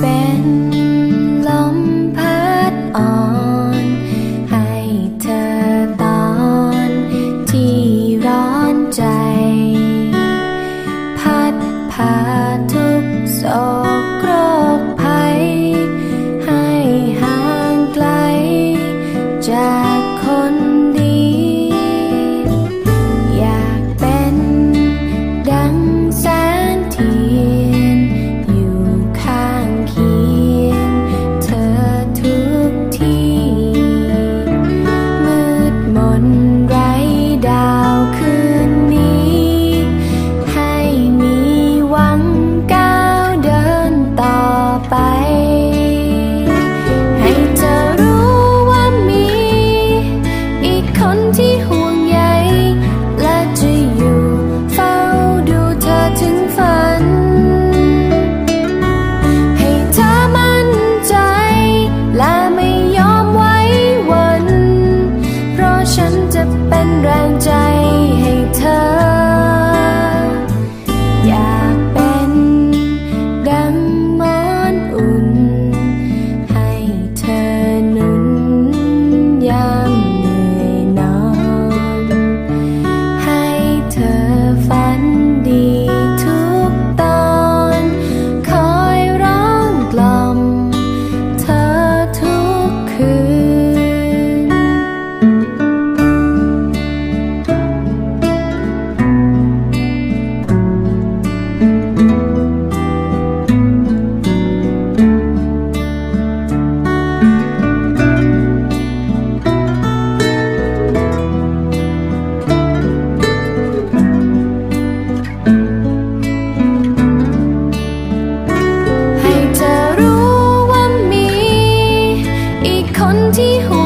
เป็นลมพัดอ่อน ให้เธอตอนที่ร้อนใจ พัดพาทุกโรคภัย ให้ห่างไกลจา ที่หั